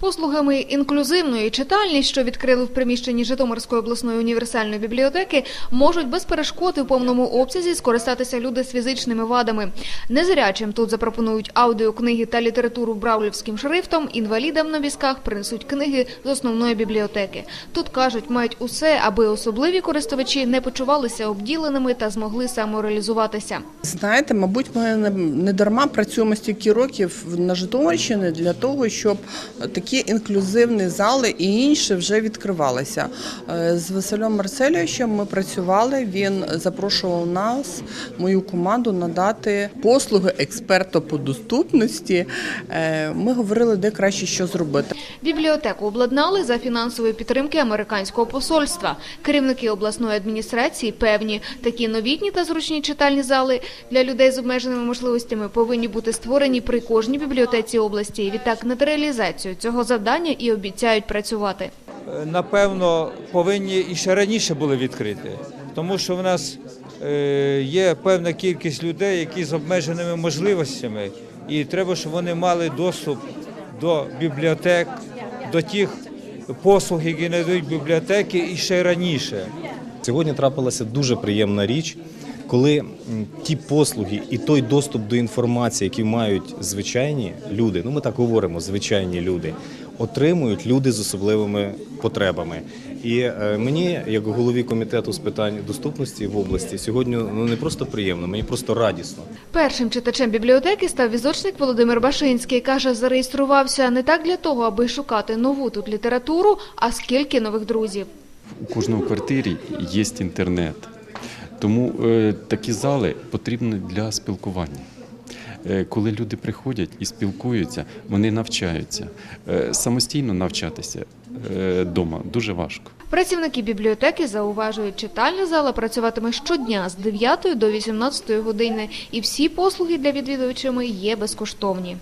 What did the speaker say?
Послугами інклюзивної читальні, що відкрили в приміщенні Житомирської обласної універсальної бібліотеки, можуть без перешкод в повному обсязі скористатися люди з фізичними вадами. Незрячим тут запропонують аудіокниги та літературу браулівським шрифтом, інвалідам на візках принесуть книги з основної бібліотеки. Тут кажуть, мають усе, аби особливі користувачі не почувалися обділеними та змогли самореалізуватися. Знаєте, мабуть, ми не дарма працюємо стільки років на Житомирщині для того, щоб такі інклюзивні зали і інші вже відкривалися. Е, З Василем Марцелійовичем ми працювали. Він запрошував нас, мою команду, надати послуги експерта по доступності. Е, Ми говорили, де краще що зробити. Бібліотеку обладнали за фінансової підтримки американського посольства. Керівники обласної адміністрації певні, такі новітні та зручні читальні зали для людей з обмеженими можливостями повинні бути створені при кожній бібліотеці області. І Відтак над реалізацією цього завдання і обіцяють працювати. Е, напевно, повинні і ще раніше були відкриті, тому що в нас е, є певна кількість людей, які з обмеженими можливостями, і треба, щоб вони мали доступ до бібліотек, до тих послуг, які надають бібліотеки, і ще раніше. Сьогодні трапилася дуже приємна річ, коли ті послуги і той доступ до інформації, які мають звичайні люди, ну ми так говоримо, звичайні люди, отримують люди з особливими потребами. І е, мені, як голові комітету з питань доступності в області, сьогодні ну не просто приємно, мені просто радісно. Першим читачем бібліотеки став візочник Володимир Башинський. Каже, зареєструвався не так для того, аби шукати нову тут літературу, а скільки нових друзів. у кожному квартирі є інтернет. Тому е, такі зали потрібні для спілкування. Е, коли люди приходять і спілкуються, вони навчаються. Е, самостійно навчатися вдома дуже важко. Працівники бібліотеки зауважують, читальна зала працюватиме щодня з 9 до 18 години, і всі послуги для відвідувачами є безкоштовні.